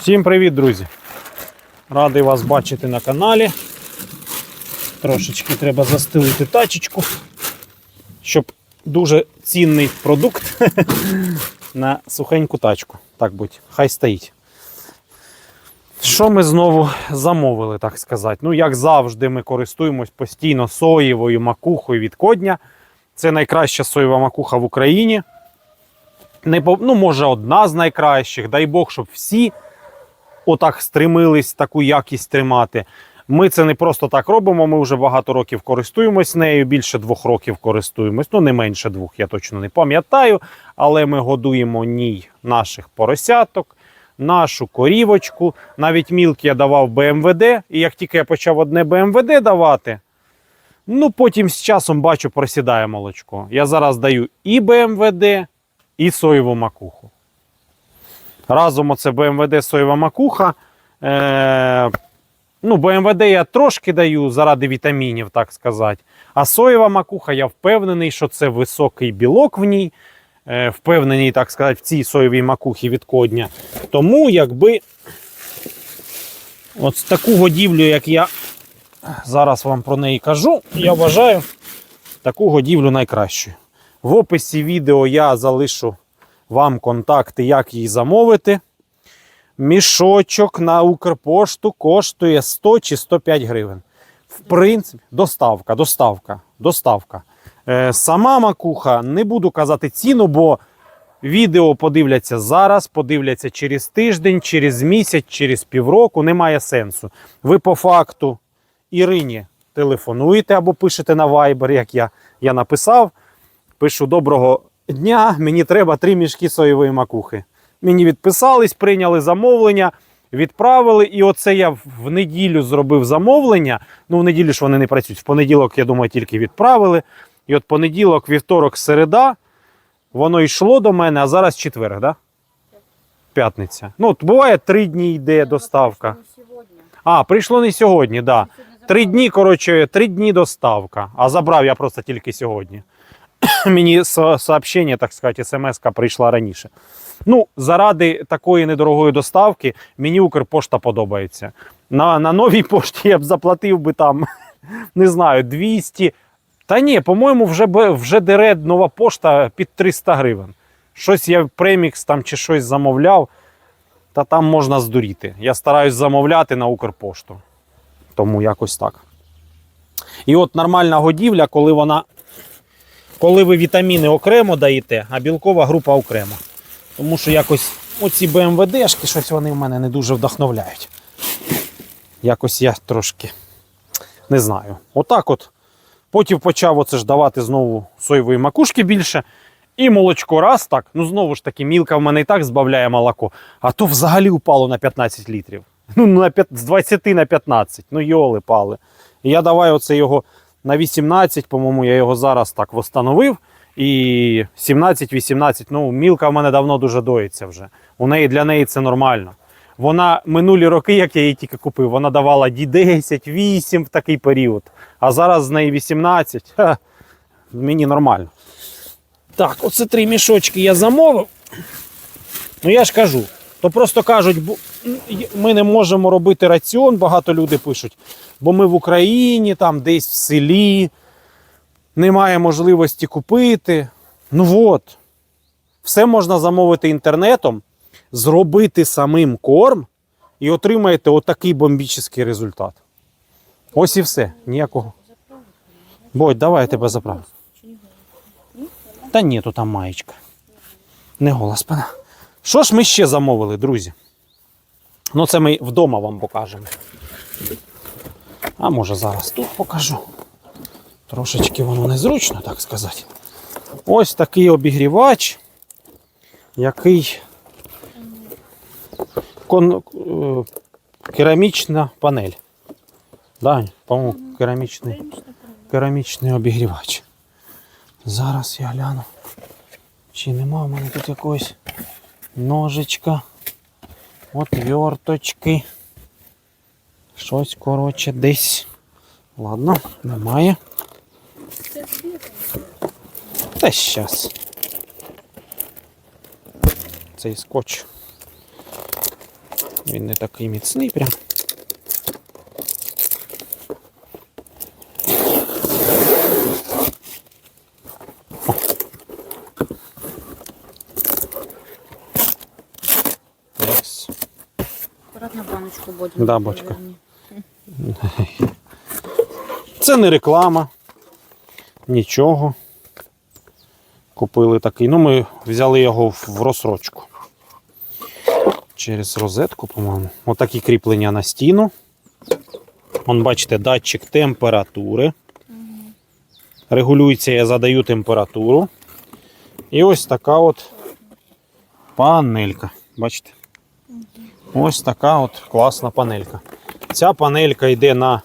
Всім привіт, друзі! Радий вас бачити на каналі. Трошечки треба застелити тачечку, щоб дуже цінний продукт на сухеньку тачку. Так будь, хай стоїть. Що ми знову замовили, так сказати? Ну, як завжди, ми користуємось постійно соєвою макухою від Кодня. Це найкраща соєва макуха в Україні. Не, ну, може, одна з найкращих. Дай Бог, щоб всі отак стремились таку якість тримати. Ми це не просто так робимо. Ми вже багато років користуємось нею, більше двох років користуємось. Ну, не менше двох, я точно не пам'ятаю. Але ми годуємо ній наших поросяток, нашу корівочку. Навіть мілк я давав БМВД, і як тільки я почав одне БМВД давати, ну потім з часом бачу, просідає молочко. Я зараз даю і БМВД, і соєву макуху. Разом оце БМВД соєва макуха. Е, ну, БМВД я трошки даю заради вітамінів, так сказати. А соєва макуха, я впевнений, що це високий білок в ній. Е, впевнений, так сказати, в цій соєвій макухі від кодня. Тому, якби от таку годівлю, як я зараз вам про неї кажу, я вважаю таку годівлю найкращою. В описі відео я залишу вам контакти, як її замовити. Мішочок на Укрпошту коштує 100 чи 105 гривень. В принципі, доставка, доставка, доставка. Е, сама макуха, не буду казати ціну, бо відео подивляться зараз, подивляться через тиждень, через місяць, через півроку. Немає сенсу. Ви по факту Ірині телефонуєте або пишете на Viber, як я, я написав. Пишу доброго дня, мені треба три мішки соєвої макухи. Мені відписались, прийняли замовлення, відправили. І оце я в неділю зробив замовлення. Ну, в неділю ж вони не працюють. В понеділок, я думаю, тільки відправили. І от понеділок, вівторок, середа, воно йшло до мене, а зараз четверг, да? П'ятниця. Ну, от буває три дні йде доставка. А, прийшло не сьогодні, так. Да. Три дні, коротше, три дні доставка. А забрав я просто тільки сьогодні. Мені сообщення, так сказати, смс-ка прийшла раніше. Ну, заради такої недорогої доставки мені Укрпошта подобається. На, на новій пошті я б заплатив би там, не знаю, 200. Та ні, по-моєму, вже, вже дере нова пошта під 300 гривень. Щось я премікс там чи щось замовляв, та там можна здуріти. Я стараюсь замовляти на Укрпошту. Тому якось так. І от нормальна годівля, коли вона. Коли ви вітаміни окремо даєте, а білкова група окремо. Тому що якось оці БМВДшки, щось вони в мене не дуже вдохновляють. Якось я трошки не знаю. Отак от. Потім почав оце ж давати знову соєвої макушки більше. І молочко раз так. Ну знову ж таки, мілка в мене і так збавляє молоко. А то взагалі упало на 15 літрів. Ну, на п'ят- з 20 на 15. Ну, йоли пали. І я давай оце його на 18, по-моєму, я його зараз так встановив. І 17-18. Ну, мілка в мене давно дуже доїться вже. У неї для неї це нормально. Вона минулі роки, як я її тільки купив, вона давала ді 10, 8 в такий період. А зараз з неї 18. Ха, мені нормально. Так, оце три мішочки я замовив. Ну я ж кажу, то просто кажуть, ми не можемо робити раціон, багато людей пишуть, бо ми в Україні, там десь в селі, немає можливості купити. Ну от, все можна замовити інтернетом, зробити самим корм і отримаєте отакий бомбічний результат. Ось і все. Ніякого. Бодь, давай я тебе заправлю. Та ні, то там маєчка. Не гола спина. Що ж ми ще замовили, друзі? Ну, це ми вдома вам покажемо. А може зараз тут покажу. Трошечки воно незручно, так сказати. Ось такий обігрівач, який кон... е, керамічна панель. Да, по-моєму, керамічний, керамічний обігрівач. Зараз я гляну. Чи нема в мене тут якогось ножичка, отверточки. Щось, коротше, десь. Ладно, немає. Та щас. Цей скотч. Він не такий міцний прям. Ось. Аккуратно будем. Да, бочка. Це не реклама. Нічого. Купили такий. Ну, ми взяли його в в розсрочку. Через розетку, по-моєму. Отакі кріплення на стіну. Вон, бачите, датчик температури. Регулюється, я задаю температуру. І ось така от панелька. Бачите? Ось така от класна панелька. Ця панелька йде на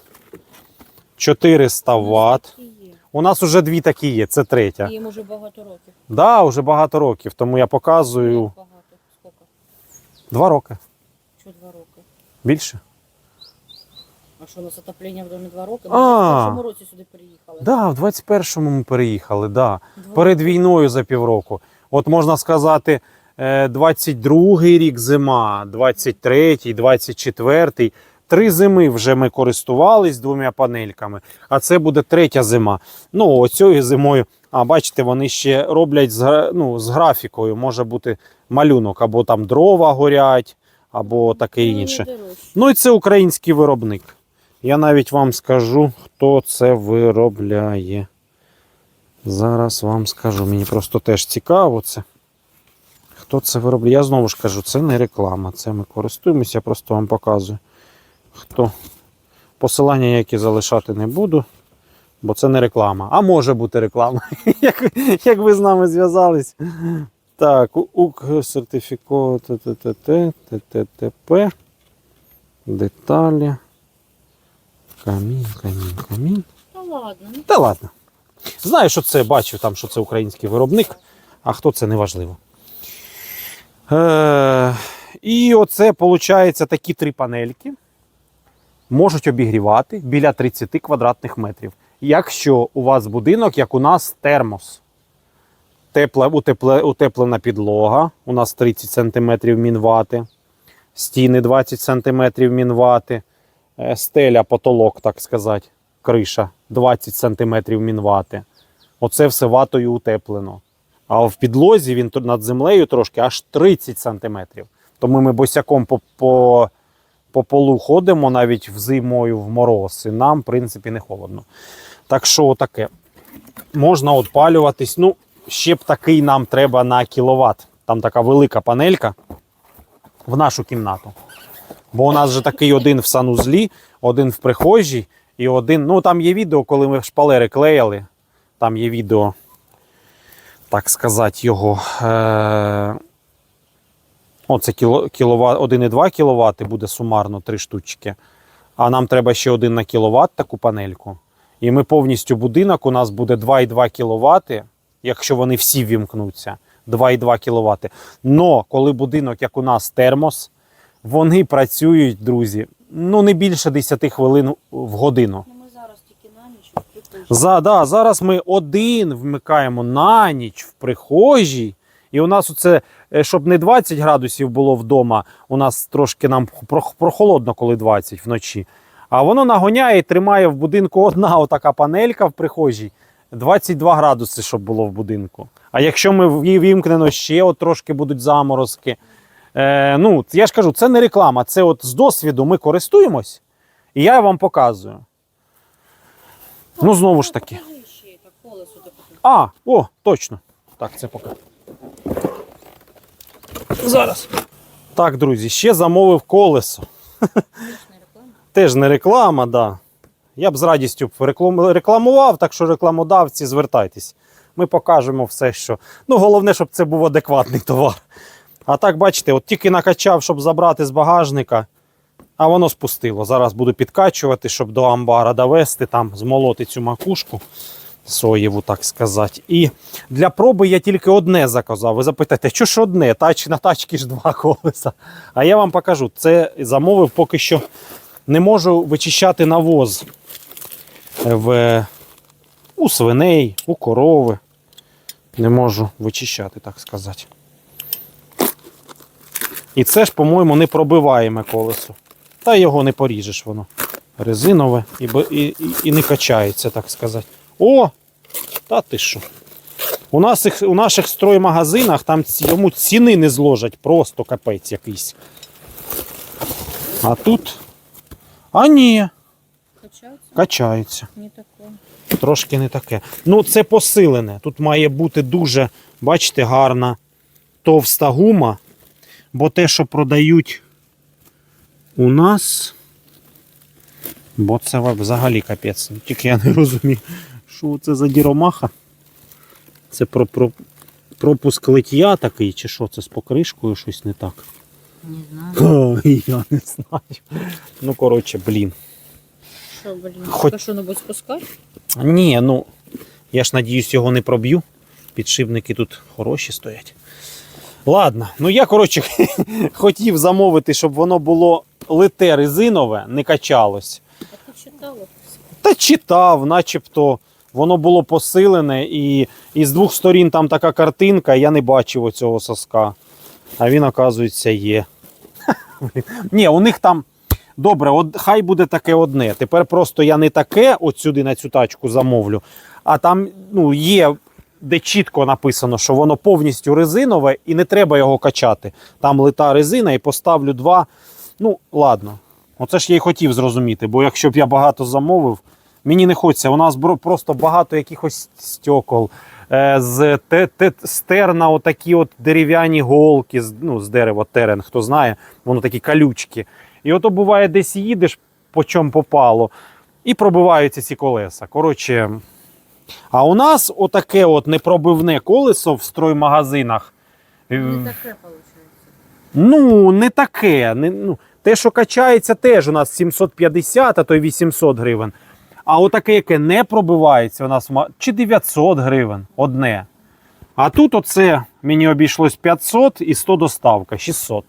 400 Вт. У нас вже дві такі є, це третя. Їм уже багато років. Так, да, вже багато років, тому я показую Багато. Скільки? два роки. Що два роки? Більше. А що у нас отоплення в домі два роки? А. В першому році сюди переїхали. Да, в 21-му ми переїхали, да. Два перед війною за півроку. От можна сказати, 22-й рік зима, 23-й, 24-й. Три зими вже ми користувались двома панельками, а це буде третя зима. Ну, оцією зимою, а бачите, вони ще роблять з, ну, з графікою. Може бути малюнок, або там дрова горять, або таке Ну, інше. Ну і це український виробник. Я навіть вам скажу, хто це виробляє. Зараз вам скажу. Мені просто теж цікаво це. Хто це виробляє? Я знову ж кажу, це не реклама. Це ми користуємося, я просто вам показую. Хто. Посилання, які залишати не буду, бо це не реклама. А може бути реклама, як, як ви з нами зв'язались. Так, УК сертифікат ТТТ, ТТТП. Деталі. Камін, камін, камін. Та ладно. Та ладно. Знаю, що це, бачу там, що це український виробник, а хто це не важливо. Е, і оце, виходить, такі три панельки можуть обігрівати біля 30 квадратних метрів. Якщо у вас будинок, як у нас термос. Тепла, утепле, утеплена підлога, у нас 30 см мінвати, стіни 20 см мінвати, е, стеля, потолок, так сказати, криша 20 см мінвати. Оце все ватою утеплено. А в підлозі він над землею трошки аж 30 см. Тому ми босяком по, по, по полу ходимо навіть взимою в мороз, і нам, в принципі, не холодно. Так що таке. Можна опалюватись. Ну, ще б такий нам треба на кіловат. Там така велика панелька в нашу кімнату. Бо у нас же такий один в санузлі, один в прихожій і один. Ну там є відео, коли ми шпалери клеїли. Там є відео, так сказати, його. Е... Оце кіло, кіловат, 1,2 кВт буде сумарно 3 штучки. А нам треба ще 1 на кіловат таку панельку. І ми повністю будинок у нас буде 2,2 кВт, якщо вони всі вімкнуться. 2,2 кВт. Но коли будинок, як у нас термос, вони працюють, друзі, ну не більше 10 хвилин в годину. Ну ми зараз тільки на ніч прикольно. За, да, зараз ми один вмикаємо на ніч в прихожій. І у нас оце, е, щоб не 20 градусів було вдома, у нас трошки нам прохолодно, коли 20 вночі. А воно нагоняє і тримає в будинку одна отака панелька в прихожій. 22 градуси, щоб було в будинку. А якщо ми її вімкнено ще от трошки будуть заморозки. Е, ну, я ж кажу, це не реклама, це от з досвіду ми користуємось, і я вам показую. Ну, знову ж таки. А, о, точно. Так, це поки. Зараз. Так, друзі, ще замовив колесо. Теж не реклама, да. Я б з радістю рекламував, так що рекламодавці, звертайтесь. Ми покажемо все, що. Ну, головне, щоб це був адекватний товар. А так, бачите, от тільки накачав, щоб забрати з багажника, а воно спустило. Зараз буду підкачувати, щоб до амбара довести, там змолоти цю макушку соєву, так сказати. І для проби я тільки одне заказав. Ви запитаєте, що ж одне? Тач, на тачці ж два колеса. А я вам покажу. Це замовив поки що не можу вичищати навоз в, у свиней, у корови. Не можу вичищати, так сказати. І це ж, по-моєму, не пробиваєме колесо. Та його не поріжеш воно. Резинове і, і, і, і не качається, так сказати. О! Та ти що? У, нас їх, у наших строймагазинах там йому ціни не зложать, просто капець якийсь. А тут. А ні, Качаться? качається. Не такое. Трошки не таке. Ну, це посилене. Тут має бути дуже, бачите, гарна товста гума. Бо те, що продають у нас. Бо це взагалі капець. Тільки я не розумію, що це за діромаха. Це про, про, пропуск лиття такий, чи що це з покришкою щось не так. Не знаю. Я не знаю. Ну, коротше, блін. Що, блін, Хоть- Хоть... що-небудь спускати? Ні, ну я ж надіюсь, його не проб'ю. Підшипники тут хороші стоять. Ладно, ну я, коротше, хотів замовити, щоб воно було лите резинове, не качалось. А ти читала? Та читав, начебто воно було посилене, і, і з двох сторін там така картинка, я не бачив оцього соска. А він, оказується, є. Ні, у них там. Добре, от хай буде таке одне. Тепер просто я не таке от сюди на цю тачку замовлю, а там ну, є, де чітко написано, що воно повністю резинове і не треба його качати. Там лита резина і поставлю два. Ну, ладно. Оце ж я й хотів зрозуміти, бо якщо б я багато замовив, мені не хочеться. У нас просто багато якихось стекол, е, з те, те, стерна, отакі от дерев'яні голки, ну, з дерева терен, хто знає, воно такі калючки. І ото буває, десь їдеш, по чому попало, і пробиваються ці колеса. Коротше. А у нас отаке от непробивне колесо в строймагазинах. е, Не таке виходить. Ну, не таке. Не, ну, те, що качається, теж у нас 750, а то й 800 гривень. А отаке, яке не пробивається, у нас чи 900 гривень одне. А тут оце мені обійшлось 500 і 100 доставка 600.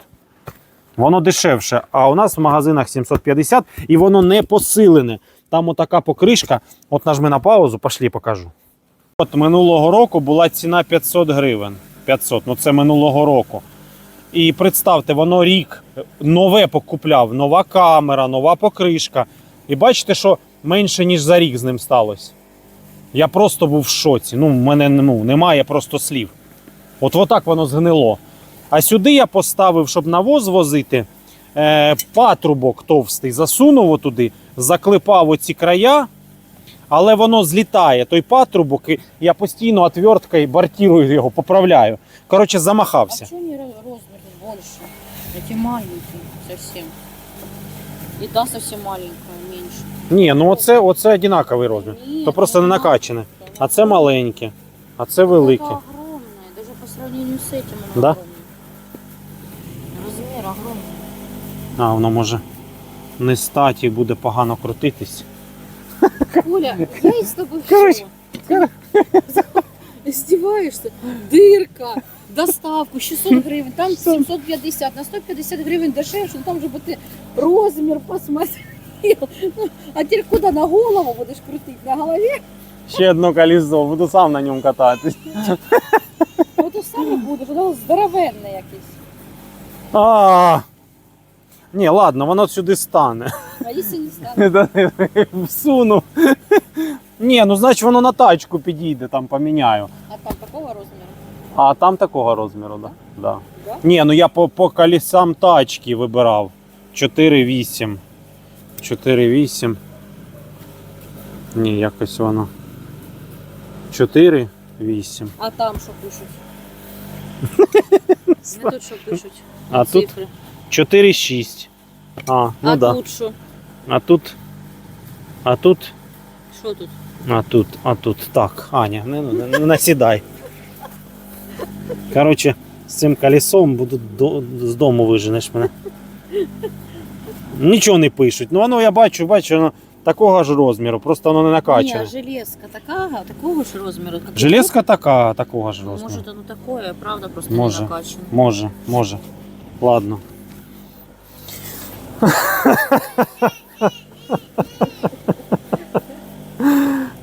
Воно дешевше. А у нас в магазинах 750 і воно не посилене. Там отака покришка. От нажми на паузу, пошлі покажу. От минулого року була ціна 500 гривень. 500, ну це минулого року. І представте, воно рік нове покупляв, нова камера, нова покришка. І бачите, що менше, ніж за рік з ним сталося. Я просто був в шоці. Ну, в мене ну, немає просто слів. От отак воно згнило. А сюди я поставив, щоб навоз возити, патрубок товстий, засунув отуди, заклепав оці края, але воно злітає. Той патрубок, і я постійно отверткою бортірую його, поправляю. Коротше, замахався. А чого не ро- розмір більше? Эти маленькие совсем. И та совсем маленькая, меньше. Ні, ну оце, оце однаковий розмір. Нет, То просто не накачане. А це маленьке, а це велике. Это огромное, даже по сравнению с этим оно Да? огромное. Размер огромный. А, воно може не статі буде погано крутитись. Коля, я и с тобой Короче, что? Издеваешься? Дырка, доставку 600 гривен, там 750, на 150 гривен дешевше, ну там же бы ты розмер посмотрел. Ну, А теперь куда, на голову будешь крутить? На голове? Ще одне колесо, буду сам на ньому кататись. Ну то саме будеш, воно здоровенне якесь. А. Ні, ладно, воно сюди стане. А якщо не стане? Всуну. Ні, ну значить воно на тачку підійде, там поміняю. А там такого розміру? А там такого розміру, да? Да. Да? Ні, ну я по, по колесам тачки вибирав. 4,8. 4,8. Ні, якось воно. 4,8. А там що пишуть? Не тут що пишуть. А тут? 4,6. А, ну а да. тут що? А тут. А тут. Що тут? А тут, а тут. Так, Аня, не, не, не насідай. Коротше, з цим колесом буду до, з дому виженеш мене. Нічого не пишуть. Ну воно я бачу, бачу, воно такого ж розміру, просто воно не накачане. Ні, железка така, такого ж розміру. як Железка така, такого ж розміру. Може, воно такое, правда, просто Може. не накачане. Може, може. Ладно.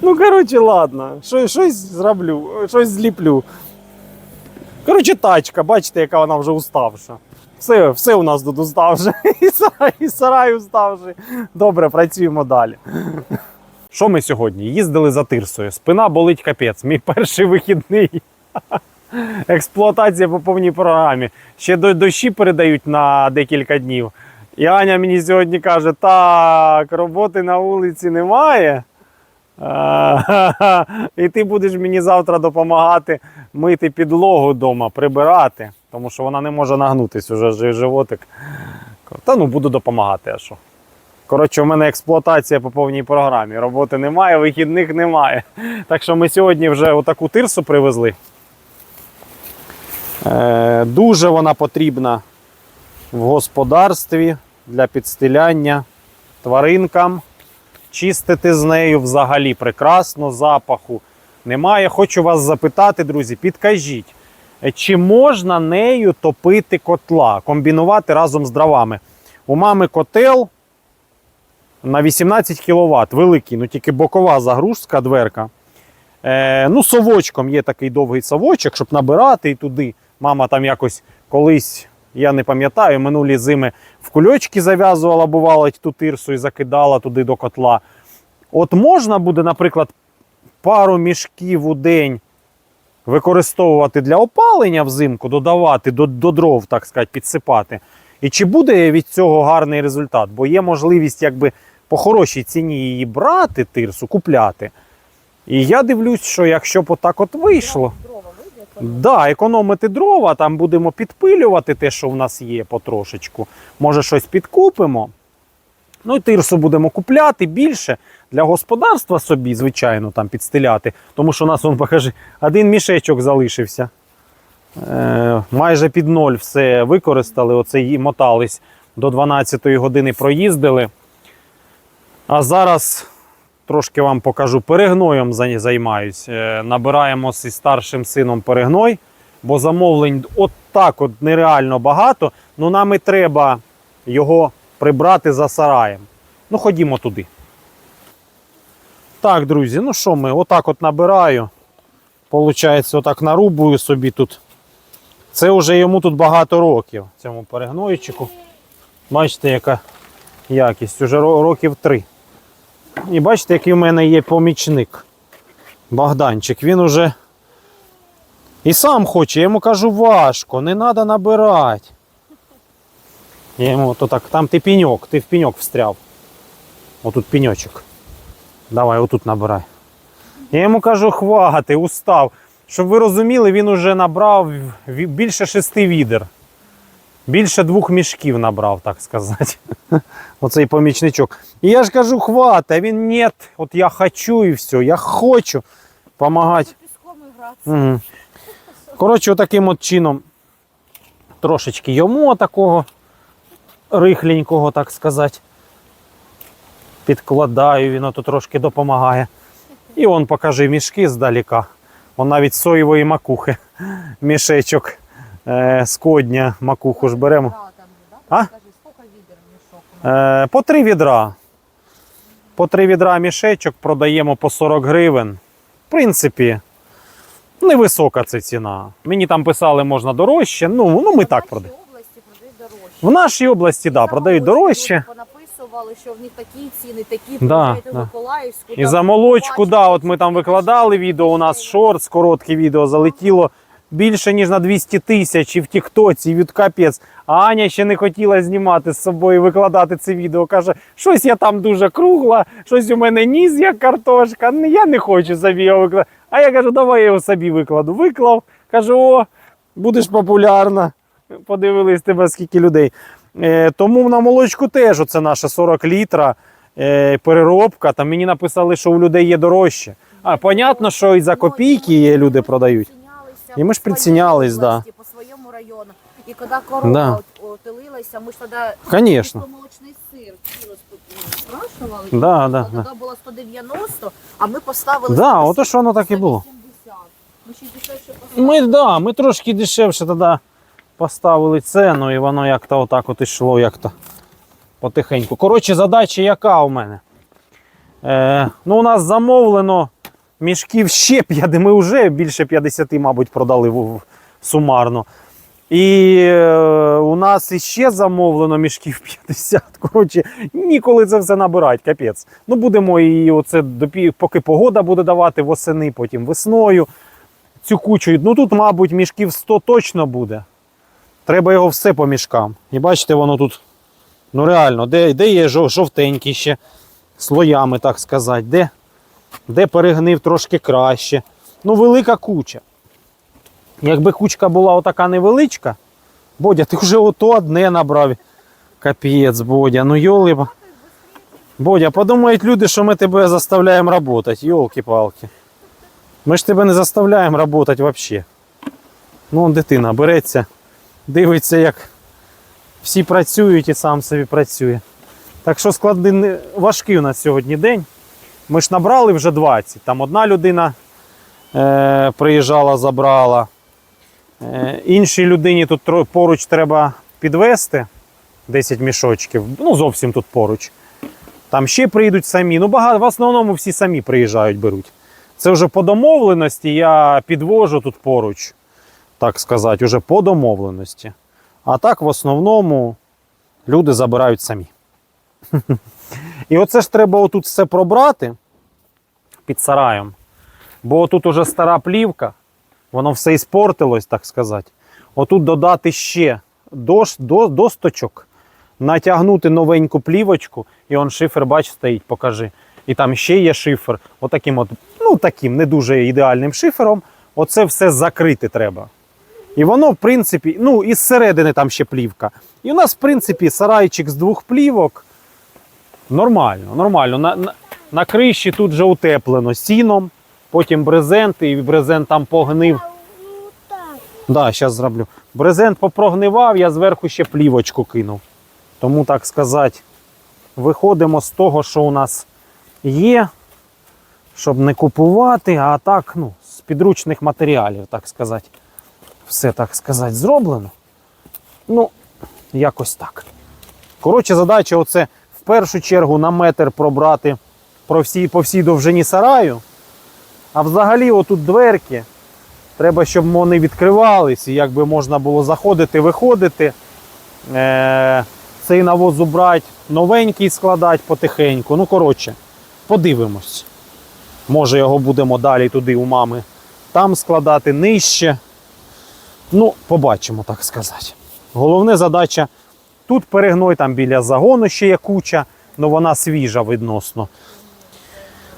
Ну, коротше, ладно. Що, щось зроблю, щось зліплю. Коротше, тачка, бачите, яка вона вже уставша. Все, все у нас тут устав вже. І сарай, і сарай устав. Добре, працюємо далі. Що ми сьогодні? Їздили за тирсою. Спина болить капець. Мій перший вихідний. Експлуатація по повній програмі. Ще до дощі передають на декілька днів. І Аня мені сьогодні каже: так, роботи на вулиці немає. І ти будеш мені завтра допомагати мити підлогу вдома, прибирати, тому що вона не може нагнутись уже животик. Та ну буду допомагати, а що. Коротше, у мене експлуатація по повній програмі. Роботи немає, вихідних немає. Так що ми сьогодні вже отаку тирсу привезли. Е, дуже вона потрібна в господарстві для підстиляння тваринкам. Чистити з нею взагалі прекрасно, запаху немає. Хочу вас запитати, друзі, підкажіть, чи можна нею топити котла, комбінувати разом з дровами? У мами котел на 18 кВт, великий, ну тільки бокова загрузка, дверка. Е, ну, совочком є такий довгий совочок, щоб набирати і туди. Мама там якось колись, я не пам'ятаю, минулі зими в кульочки зав'язувала, бувало, ту тирсу і закидала туди до котла. От можна буде, наприклад, пару мішків у день використовувати для опалення взимку, додавати до, до дров, так сказати, підсипати. І чи буде від цього гарний результат? Бо є можливість якби по хорошій ціні її брати, тирсу, купляти. І я дивлюсь, що якщо б отак от вийшло. Дрова Да, економити дрова, там будемо підпилювати те, що в нас є потрошечку. Може, щось підкупимо. Ну і тирсу будемо купляти більше для господарства собі, звичайно, там підстиляти. Тому що у нас, он, покажи, один мішечок залишився. Е, майже під ноль все використали. Оце і мотались до 12-ї години проїздили. А зараз трошки вам покажу. Перегноєм за- займаюсь. Е, Набираємо зі старшим сином перегной, бо замовлень от так от нереально багато. Ну нам і треба його прибрати за сараєм. Ну, ходімо туди. Так, друзі, ну що ми, отак от набираю. Получається, отак нарубую собі тут. Це вже йому тут багато років, цьому перегнойчику. Бачите, яка якість, уже років три. І бачите, який в мене є помічник. Богданчик. Він уже і сам хоче. Я йому кажу, важко, не треба набирати. Я йому то так, там ти пеньок, ти в пеньок встряв. Отут пеньочок. Давай, отут набирай. Я йому кажу, хвати, устав. Щоб ви розуміли, він уже набрав більше шести відер. Більше двох мішків набрав, так сказати. Оцей помічничок. І я ж кажу, хвата, а він ні, от я хочу і все, я хочу допомагати. Угу. Коротше, отаким от чином трошечки йому такого рихленького, так сказати. Підкладаю, він ото трошки допомагає. І он покажи мішки здаліка. Он навіть соєвої макухи. Мішечок е, з макуху ж беремо. А? Е, по три відра. По три відра мішечок продаємо по 40 гривень. В принципі, невисока це ціна. Мені там писали, можна дорожче. Ну, ну ми так продаємо. В нашій області да, продають дорожче. Понаписували, що в них такі ціни, такі Да, да. Миколаївську. І за молочку, да, от ми там викладали відео, у нас шортс, коротке відео залетіло більше, ніж на 200 тисяч і в Тіктоці, від капець. А Аня ще не хотіла знімати з собою, викладати це відео. Каже, щось я там дуже кругла, щось у мене ніс, як картошка. Я не хочу собі його викладати. А я кажу, давай я його собі викладу. Виклав, кажу, о, будеш популярна. Подивились тебе, скільки людей. Е, тому на молочку теж оце наша 40 літра е, переробка. Там мені написали, що у людей є дорожче. А, понятно, що і за копійки є люди продають. І ми ж по да. По своєму району. І коли корова Да. отелилася, ми ж тоді Конечно. молочний сир кіло спрашували. Да, да, да. Тоді було 190, а ми поставили Да, 180, ото ж воно так і було. 180. Ми ще дешевше поставили. Ми, да, ми трошки дешевше тоді поставили ціну, і воно як-то отак от ішло, як-то потихеньку. Коротше, задача яка у мене? Е, ну, у нас замовлено мішків ще 5, ми вже більше 50, мабуть, продали сумарно. І е, у нас іще замовлено мішків 50. Коротше, ніколи це все набирати, капець. Ну, будемо і оце поки погода буде давати восени, потім весною. Цю кучу. Ну тут, мабуть, мішків 100 точно буде. Треба його все по мішкам. І бачите, воно тут. Ну реально, де, де є жов- жовтенький ще слоями, так сказати, де, де перегнив трошки краще. Ну, велика куча. Якби кучка була отака невеличка, Бодя, ти вже ото одне набрав. Капець, Бодя, ну йоли. Бодя, подумають люди, що ми тебе заставляємо працювати. Йолки-палки. Ми ж тебе не заставляємо працювати взагалі. Ну, дитина береться, дивиться, як всі працюють і сам собі працює. Так що складний, важкий у нас сьогодні день. Ми ж набрали вже 20. Там одна людина е, приїжджала, забрала. Е, іншій людині тут поруч треба підвести 10 мішочків. Ну, зовсім тут поруч. Там ще приїдуть самі. Ну, багато, в основному всі самі приїжджають, беруть. Це вже по домовленості я підвожу тут поруч, так сказати, уже по домовленості. А так, в основному, люди забирають самі. І оце ж треба отут все пробрати під сараєм. Бо тут уже стара плівка, воно все іспортилось, так сказати. Отут додати ще дош, до, досточок, натягнути новеньку плівочку, і он шифер, бач, стоїть, покажи. І там ще є шифер, отаким от, ну таким не дуже ідеальним шифером. Оце все закрити треба. І воно, в принципі, ну, і зсередини там ще плівка. І у нас, в принципі, сарайчик з двох плівок. Нормально, нормально. На, на, на криші тут вже утеплено сіном, потім брезент, і брезент там погнив. Да, зараз зроблю. Брезент попрогнивав, я зверху ще плівочку кинув. Тому, так сказати, виходимо з того, що у нас є, щоб не купувати, а так, ну, з підручних матеріалів, так сказати. Все, так сказати, зроблено. Ну, якось так. Коротше, задача оце першу чергу на метр пробрати про всі, по всій довжині сараю. А взагалі, отут дверки. Треба, щоб вони відкривались, і якби можна було заходити, виходити. Е- цей навоз убрати, новенький складати потихеньку. Ну, коротше, подивимось. Може, його будемо далі туди у мами там складати нижче. Ну, побачимо, так сказати. Головна задача тут перегной, там біля загону ще є куча, але вона свіжа відносно.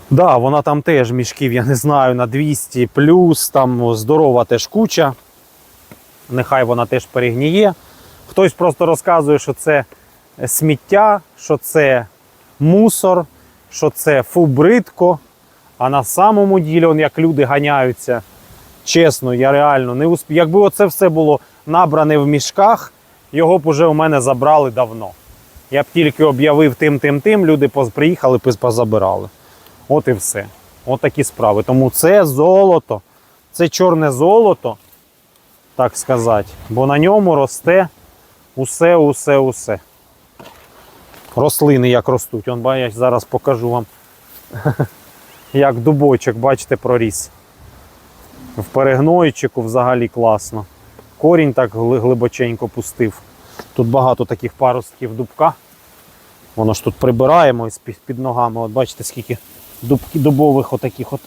Да, вона там теж мішків, я не знаю, на 200 плюс, там здорова теж куча. Нехай вона теж перегніє. Хтось просто розказує, що це сміття, що це мусор, що це фу бридко. А на самому ділі, он, як люди ганяються, чесно, я реально не усп... Якби оце все було набране в мішках, його б уже у мене забрали давно. Я б тільки об'явив тим, тим, тим, люди приїхали, позабирали. От і все. От такі справи. Тому це золото, це чорне золото, так сказати, бо на ньому росте усе, усе, усе. Рослини як ростуть. Он, я зараз покажу вам, як дубочок, бачите, проріс. В перегнойчику взагалі класно. Корінь так глибоченько пустив. Тут багато таких паростків дубка. Воно ж тут прибираємо під, ногами. От бачите, скільки дубки, дубових отаких от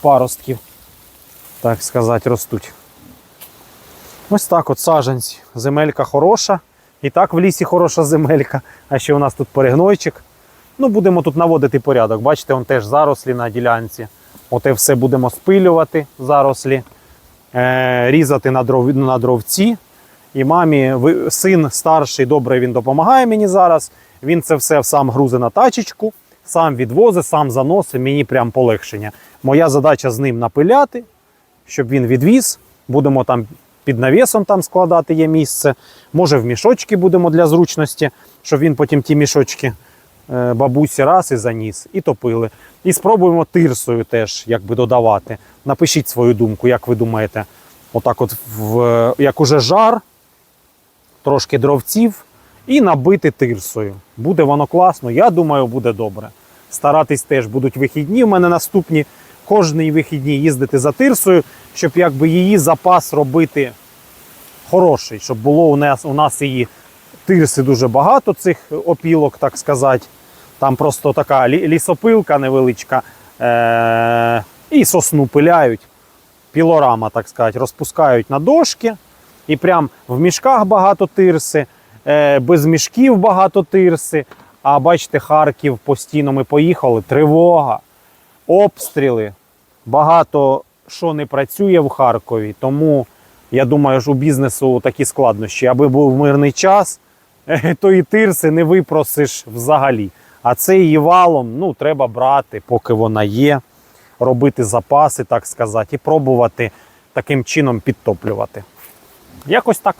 паростків, так сказати, ростуть. Ось так от саджанці. Земелька хороша. І так в лісі хороша земелька. А ще у нас тут перегнойчик. Ну, будемо тут наводити порядок. Бачите, он теж зарослі на ділянці. Оте все будемо спилювати зарослі, різати на, дров, на дровці. І мамі син старший, добре він допомагає мені зараз. Він це все сам грузить на тачечку, сам відвозить, сам заносить, мені прям полегшення. Моя задача з ним напиляти, щоб він відвіз. Будемо там під навісом там складати є місце. Може, в мішочки будемо для зручності, щоб він потім ті мішочки е, бабусі раз і заніс, і топили. І спробуємо тирсою теж якби додавати. Напишіть свою думку, як ви думаєте, отак, от в, як уже жар, трошки дровців і набити тирсою. Буде воно класно, я думаю, буде добре. Старатись теж будуть вихідні. У мене наступні кожні вихідні їздити за тирсою, щоб якби її запас робити хороший, щоб було у нас, у нас її тирси дуже багато цих опілок, так сказати. Там просто така лісопилка невеличка. Е- і сосну пиляють. Пілорама, так сказати, розпускають на дошки. І прям в мішках багато тирси, е- без мішків багато тирси. А бачите, Харків постійно ми поїхали. Тривога, обстріли. Багато що не працює в Харкові. Тому я думаю, що у бізнесу такі складнощі. Аби був мирний час, то і тирси не випросиш взагалі. А це її валом ну, треба брати, поки вона є, робити запаси, так сказати, і пробувати таким чином підтоплювати. Якось так.